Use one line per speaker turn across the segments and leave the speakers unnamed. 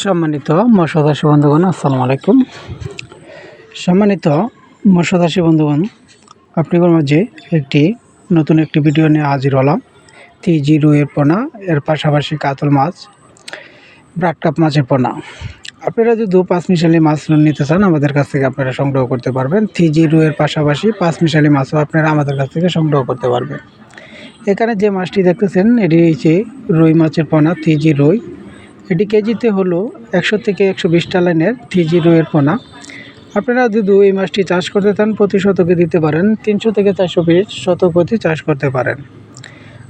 সম্মানিত মৎস্যদাসী বন্ধুগণ, আসসালামু আলাইকুম। সম্মানিত মৎস্যদাসী বন্ধুগণ, আপনাদের মাঝে একটি নতুন একটি ভিডিও নিয়ে হাজির হলাম। তিজি রুইয়ের পোনা, এর পাশাপাশি কাতল মাছ ব্রাকটাপ মাছের পোনা। আপনারা যদি পাঁচ মিশালি মাছ নিতে চান, আমাদের কাছ থেকে আপনারা সংগ্রহ করতে পারবেন। থ্রিজি রুইয়ের পাশাপাশি পাঁচ মিশালি মাছও আপনারা আমাদের কাছ থেকে সংগ্রহ করতে পারবেন। এখানে যে মাছটি দেখতেছেন, এটি হচ্ছে রুই মাছের পোনা থ্রিজি রুই। এটি কেজিতে হলো একশো থেকে একশো বিশ টালাইনের থ্রি জিরো এর পোনা। আপনারা যদি এই মাছটি চাষ করতে চান, প্রতি শতকে দিতে পারেন। তিনশো থেকে চারশো পিস শতক প্রতি চাষ করতে পারেন।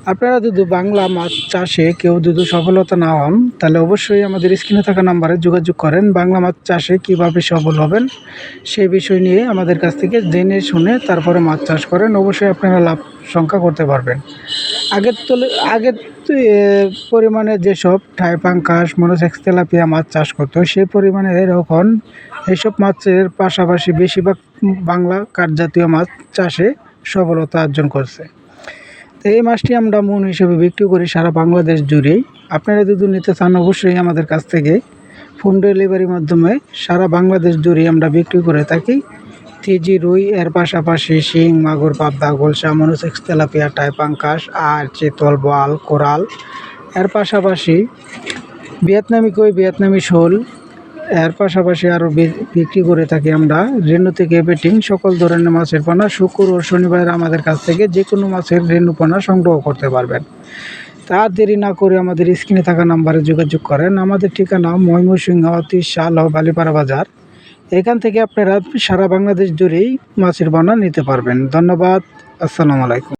আপনারা যদি বাংলা মাছ চাষে কেউ যদি সফলতা না হন, তাহলে অবশ্যই আমাদের স্ক্রিনে থাকা নাম্বারে যোগাযোগ করেন। বাংলা মাছ চাষে কীভাবে সফল হবেন সেই বিষয় নিয়ে আমাদের কাছ থেকে জেনে শুনে তারপরে মাছ চাষ করেন। অবশ্যই আপনারা লাভ সংখ্যা করতে পারবেন। আগের তুলে, আগের পরিমাণে যেসব ঠাই, পাঙ্কাশ, মনোসেক্স, তেলাপিয়া মাছ চাষ করতো, সেই পরিমাণে এখন এইসব মাছের পাশাপাশি বেশিরভাগ বাংলা কাঠজাতীয় মাছ চাষে সফলতা অর্জন করছে। তো এই মাছটি আমরা মন হিসেবে বিক্রি করি সারা বাংলাদেশ জুড়েই। আপনারা যদি নিতে চান, অবশ্যই আমাদের কাছ থেকে হোম ডেলিভারির মাধ্যমে সারা বাংলাদেশ জুড়ে আমরা বিক্রি করে থাকি। তিজি রুই, এর পাশাপাশি শিং, মাগুর, পাবদা গোলসা মনোসেক্স, তেলাপিয়া টাইপাঙ্কাস আর চিতল বোয়াল, কোরাল। এর পাশাপাশি ভিয়েতনামি কই, ভিয়েতনামি শোল। এর পাশাপাশি আরও বিক্রি করে থাকি আমরা রেনু থেকে বেটিং, সকল ধরনের মাছের পোনা। শুক্র ও শনিবার আমাদের কাছ থেকে যে কোনো মাছের পোনা সংগ্রহ করতে পারবেন। তা দেরি না করে আমাদের স্ক্রিনে থাকা নাম্বারে যোগাযোগ করেন। আমাদের ঠিকানা ময়মনসিংহ শাল ও বালিপাড়া বাজার। এখান থেকে আপনারা সারা বাংলাদেশ জুড়েই মাছের বানা নিতে পারবেন। ধন্যবাদ। আসসালামু আলাইকুম।